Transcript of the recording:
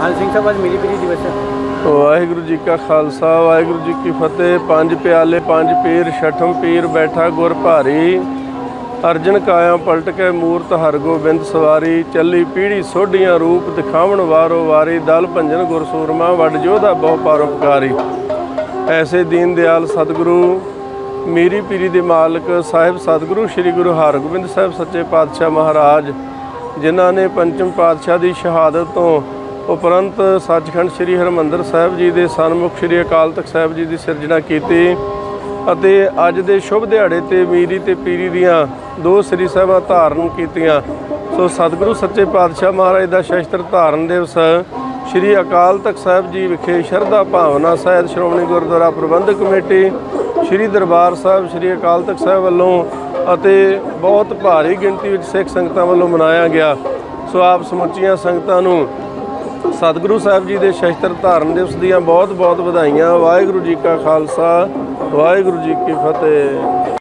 ਹਾਂ ਸਿੰਘ ਸਾਹਿਬ, ਅੱਜ ਮੇਰੀ ਪੀਰੀ ਦਿਵਸ। ਹੈ ਵਾਹਿਗੁਰੂ ਜੀ ਕਾ ਖਾਲਸਾ, ਵਾਹਿਗੁਰੂ ਜੀ ਕੀ ਫਤਿਹ। ਪੰਜ ਪਿਆਲੇ, ਪੰਜ ਪੀਰ, ਛਠਮ ਪੀਰ, ਬੈਠਾ ਗੁਰ ਭਾਰੀ। ਅਰਜਨ ਕਾਇਆ ਪਲਟ ਕੇ ਮੂਰਤ ਹਰਗੋਬਿੰਦ ਸਵਾਰੀ। ਚੱਲੀ ਪੀੜੀ ਸੋਢੀਆਂ ਰੂਪ ਦਿਖਾਵਣ ਵਾਰੋ ਵਾਰੀ। ਦਲ ਭੰਜਨ ਗੁਰ ਸੂਰਮਾ, ਵੱਡ ਜੋਧਾ ਬਹੁ ਪਰਉਪਕਾਰੀ। ਐਸੇ ਦੀਨ ਦਿਆਲ ਸਤਿਗੁਰੂ, ਮੀਰੀ ਪੀਰੀ ਦੇ ਮਾਲਕ ਸਾਹਿਬ ਸਤਿਗੁਰੂ, ਸ੍ਰੀ ਗੁਰੂ ਹਰਗੋਬਿੰਦ ਸਾਹਿਬ ਸੱਚੇ ਪਾਤਸ਼ਾਹ ਮਹਾਰਾਜ, ਜਿਨ੍ਹਾਂ ਨੇ ਪੰਚਮ ਪਾਤਸ਼ਾਹ ਦੀ ਸ਼ਹਾਦਤ ਤੋਂ ਉਪਰੰਤ ਸੱਚਖੰਡ ਸ੍ਰੀ ਹਰਮੰਦਰ ਸਾਹਿਬ ਜੀ ਦੇ ਸਨਮੁਖ ਸ੍ਰੀ ਅਕਾਲ ਤਖਤ ਸਾਹਿਬ ਜੀ ਦੀ ਸਿਰਜਣਾ ਕੀਤੀ ਅਤੇ ਅੱਜ ਦੇ ਸ਼ੁਭ ਦਿਹਾੜੇ ਤੇ ਮੀਰੀ ਤੇ ਪੀਰੀ ਦੀਆਂ ਦੋ ਸ੍ਰੀ ਸਾਹਿਬਾਂ ਧਾਰਨ ਕੀਤੀਆਂ। ਸੋ ਸਤਿਗੁਰੂ ਸੱਚੇ ਪਾਤਸ਼ਾਹ ਮਹਾਰਾਜ ਦਾ ਸ਼ਸਤਰ ਧਾਰਨ ਦਿਵਸ ਸ੍ਰੀ ਅਕਾਲ ਤਖਤ ਸਾਹਿਬ ਜੀ ਵਿਖੇ ਸ਼ਰਧਾ ਭਾਵਨਾ ਸਹਿਤ ਸ਼੍ਰੋਮਣੀ ਗੁਰਦੁਆਰਾ ਪ੍ਰਬੰਧਕ ਕਮੇਟੀ, ਸ੍ਰੀ ਦਰਬਾਰ ਸਾਹਿਬ, ਸ੍ਰੀ ਅਕਾਲ ਤਖਤ ਸਾਹਿਬ ਵੱਲੋਂ ਅਤੇ ਬਹੁਤ ਭਾਰੀ ਗਿਣਤੀ ਵਿੱਚ ਸਿੱਖ ਸੰਗਤਾਂ ਵੱਲੋਂ ਮਨਾਇਆ ਗਿਆ। ਸੋ ਆਪ ਸਮੁੱਚੀਆਂ ਸੰਗਤਾਂ ਨੂੰ ਸਤਿਗੁਰੂ ਸਾਹਿਬ ਜੀ ਦੇ ਸ਼ਸਤਰ ਧਾਰਨ ਦਿਵਸ ਦੀਆਂ ਬਹੁਤ ਬਹੁਤ ਵਧਾਈਆਂ। ਵਾਹਿਗੁਰੂ ਜੀ ਕਾ ਖਾਲਸਾ, ਵਾਹਿਗੁਰੂ ਜੀ ਕੀ ਫਤਿਹ।